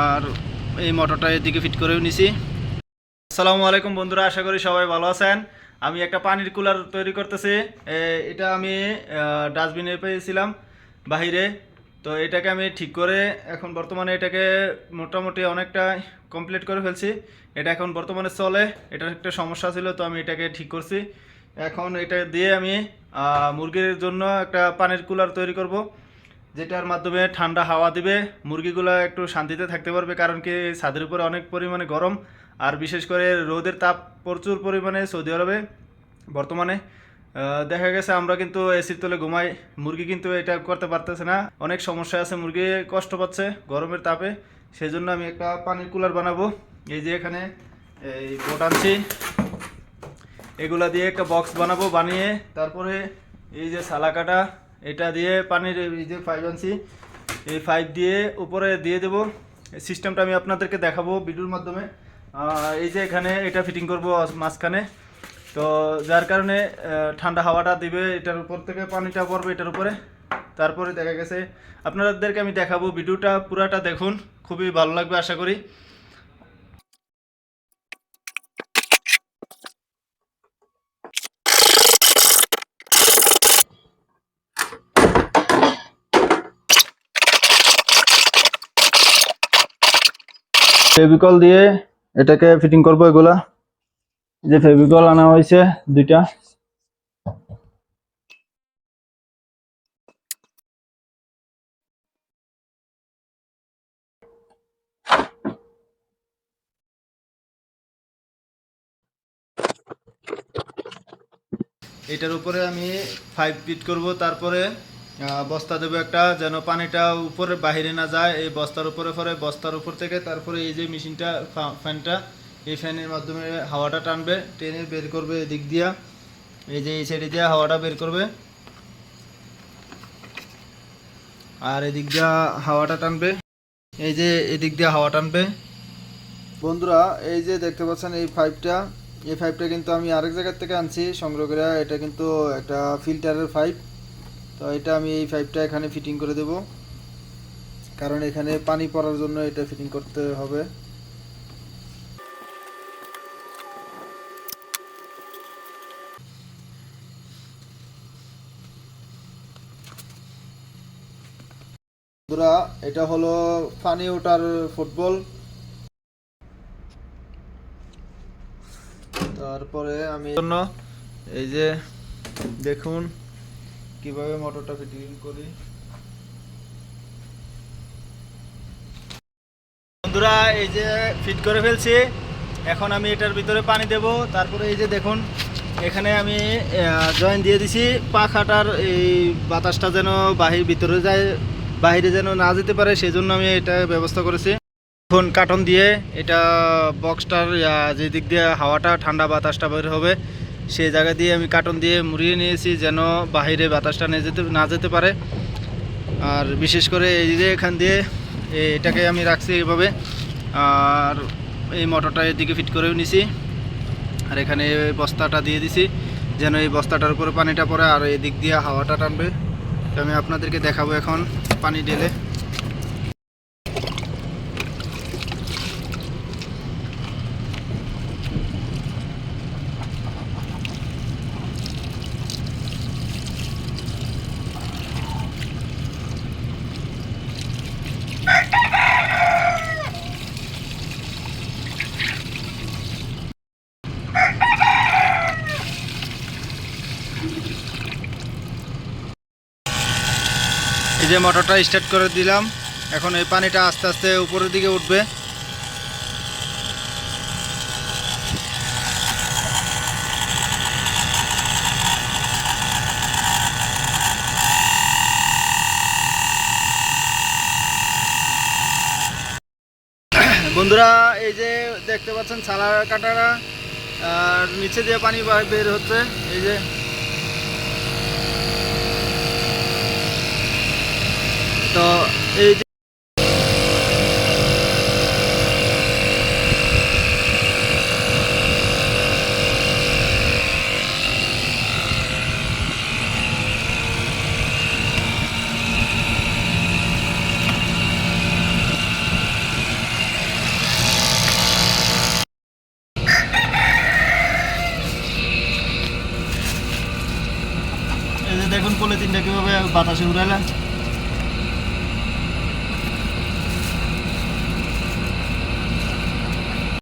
আর এই মোটরটা এদিকে ফিট করেও নিছি। আসসালামু আলাইকুম বন্ধুরা, আশা করি সবাই ভালো আছেন। আমি একটা পানির কুলার তৈরি করতেছি। এটা আমি ডাস্টবিনে পেয়েছিলাম বাহিরে। তো এটাকে আমি ঠিক করে এখন বর্তমানে এটাকে মোটামুটি অনেকটা কমপ্লিট করে ফেলছি। এটা এখন বর্তমানে চলে, এটার একটা সমস্যা ছিল, তো আমি এটাকে ঠিক করছি। এখন এটা দিয়ে আমি মুরগির জন্য একটা পানির কুলার তৈরি করব। যেটার মাধ্যমে ঠান্ডা হাওয়া দিবে, মুরগিগুলো একটু শান্তিতে থাকতে পারবে, কারণ কি ছাদের উপরে অনেক পরিমাণে গরম। আর বিশেষ করে রোদের তাপ প্রচুর পরিমাণে সৌদি আরবে বর্তমানে। দেখা গেছে আমরা কিন্তু এসির তলে ঘুমাই, মুরগি কিন্তু এটা করতে পারতেছে না। অনেক সমস্যা আছে, মুরগি কষ্ট পাচ্ছে গরমের তাপে। সেই জন্য আমি একটা পানির কুলার বানাবো। এই যে এখানে এই বোট আনছি। এগুলা দিয়ে একটা বক্স বানাবো, বানিয়ে তারপরে এই যে সালাকাটা এটা দিয়ে পানির এই যে পাইপ আনছি এই পাইপ দিয়ে উপরে দিয়ে দেব। সিস্টেমটা আমি আপনাদেরকে দেখাবো ভিডিওর মাধ্যমে। এই যে এখানে এটা ফিটিং করব মাঝখানে। তো যার কারণে ঠান্ডা হাওয়াটা দিবে এটার উপর থেকে, পানিটা পড়বে এটার উপরে। তারপরে দেখা গেছে। আপনাদেরকে আমি দেখাবো ভিডিওটা পুরাটা দেখুন। খুবই ভালো লাগবে, আশা করি। ফেভিকল দিয়ে এটাকে ফিটিং করব এগুলা। যে ফেভিকল আনা হয়েছে দুইটা। এটার উপরে আমি ফাইভ ফিট করব, তারপরে বস্তা দেবো একটা, যেন পানিটা উপরে, বাহিরে না যায়। এই বস্তার উপরে পরে, বস্তার উপর থেকে তারপরে এই যে মেশিনটা ফ্যানটা, এই ফ্যানের মাধ্যমে হাওয়াটা টানবে, টেনে বের করবে এদিক দিয়া। এই যে এই সাইডে দিয়া হাওয়াটা বের করবে। আর এদিক দিয়া হাওয়াটা টানবে। এই যে এদিক দিয়ে হাওয়া টানবে। বন্ধুরা, এই যে দেখতে পাচ্ছেন এই পাইপটা এই পাইপটা কিন্তু আমি আরেক জায়গার থেকে আনছি। সংগ্রহ করে, এটা কিন্তু একটা ফিল্টারের পাইপ। তো এটা আমি এই পাইপটা এখানে ফিটিং করে দেব। কারণ এখানে পানি পড়ার জন্য এটা ফিটিং করতে হবে। বন্ধুরা, এটা হলো পানি ওঠার ফুটবল তারপরে আমি জন্য এই যে দেখুন কীভাবে মোটরটা ফিটিং করি? বন্ধুরা, এই যে ফিট করে ফেলছি। এখন আমি এটার ভিতরে পানি দেব। তারপরে এই যে দেখুন, এখানে আমি জয়েন দিয়ে দিছি। পাখাটার এই বাতাসটা যেন বাহির ভিতরে যায়, বাহিরে যেন না যেতে পারে সেই জন্য আমি এটা ব্যবস্থা করেছি। এখন কার্টন দিয়ে এটা বক্সটার যে দিক দিয়ে হাওয়াটা, ঠান্ডা বাতাসটা বের হবে সেই জায়গা দিয়ে আমি কার্টন দিয়ে মুড়িয়ে নিয়েছি যেন বাহিরে বাতাসটা না যেতে না যেতে পারে। আর বিশেষ করে এই যে এখান দিয়ে এটাকে আমি রাখছি এইভাবে। আর এই মোটরটা এদিকে ফিট করেও নিছি। আর এখানে বস্তাটা দিয়ে দিছি যেন এই বস্তাটার উপরে পানিটা পড়ে আর এই দিক দিয়ে হাওয়াটা টানবে। আমি আপনাদেরকে দেখাবো এখন পানি ঢেলে। যে মোটরটা স্টার্ট করে দিলাম, এখন এই পানিটা আস্তে আস্তে উপরের দিকে উঠবে। বন্ধুরা, এই যে দেখতে পাচ্ছেন ছালা কাটারা, আর নিচে দিয়ে পানি বের হচ্ছে। এই যে তো এই যে দেখুন পলিথিনটা কীভাবে বাতাসে উড়াইলেন।